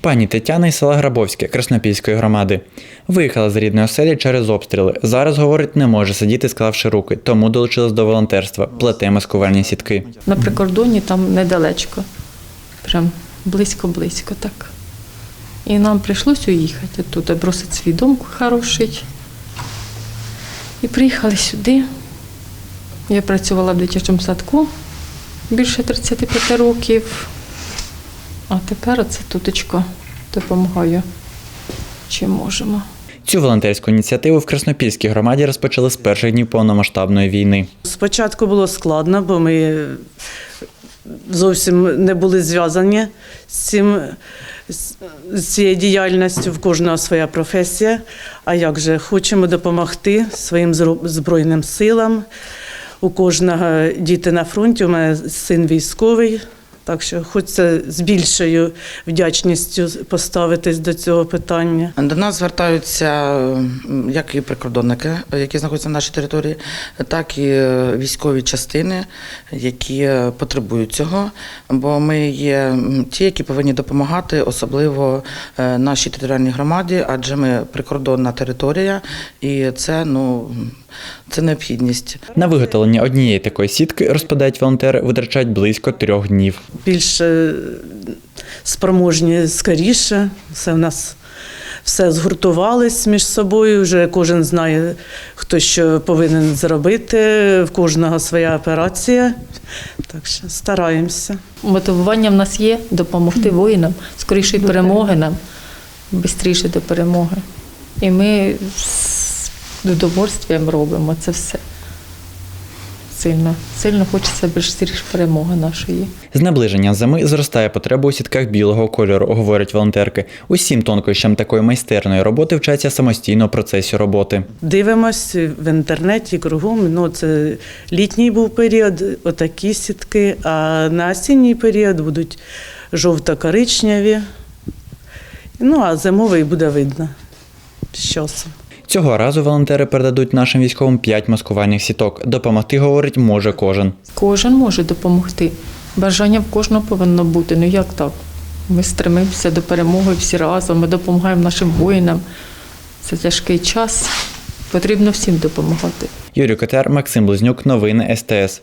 Пані Тетяна із села Грабовське Краснопільської громади виїхала з рідної оселі через обстріли. Зараз говорить, не може сидіти, склавши руки, тому долучилась до волонтерства, плете маскувальні сітки. На прикордоні там недалечко. Прям близько-близько так. І нам прийшлось уїхати тут, бросити свій дом хороший. І приїхали сюди. Я працювала в дитячому садку більше 35 років. А тепер оце туточко допомагаю, чим можемо. Цю волонтерську ініціативу в Краснопільській громаді розпочали з перших днів повномасштабної війни. Спочатку було складно, бо ми зовсім не були зв'язані з цим. З цією діяльністю в кожного своя професія. А як же хочемо допомогти своїм збройним силам. У кожного діти на фронті. У мене син військовий. Так що хочеться з більшою вдячністю поставитись до цього питання. До нас звертаються як і прикордонники, які знаходяться на нашій території, так і е, військові частини, які е, потребують цього. Бо ми є ті, які повинні допомагати, особливо е, нашій територіальній громаді, адже ми прикордонна територія, і це ну це необхідність. На виготовлення однієї такої сітки, розповідають волонтери, витрачають близько трьох днів. більше спроможні скоріше. Все в нас все згуртувалось між собою. Вже кожен знає, хто що повинен зробити. В кожного своя операція. Так що стараємося. Мотивування в нас є допомогти воїнам, скорішої перемоги нам, швидше до перемоги. І ми з удовольствием робимо це все. Сильно, сильно хочеться більш скоріше перемоги нашої. З наближенням зими зростає потреба у сітках білого кольору, говорять волонтерки. Усім тонкощам такої майстерної роботи вчаться самостійно в процесі роботи. Дивимось в інтернеті кругом. Ну, це літній був період, отакі сітки, а на осінній період будуть жовто-коричневі. Ну, а зимовий буде видно з часом. Цього разу волонтери передадуть нашим військовим 5 маскувальних сіток. Допомогти, говорить, може кожен. Кожен може допомогти. Бажання в кожного повинно бути. Ну як так? Ми стремимося до перемоги всі разом, ми допомагаємо нашим воїнам. Це тяжкий час. Потрібно всім допомагати. Юрій Котер, Максим Близнюк, новини СТС.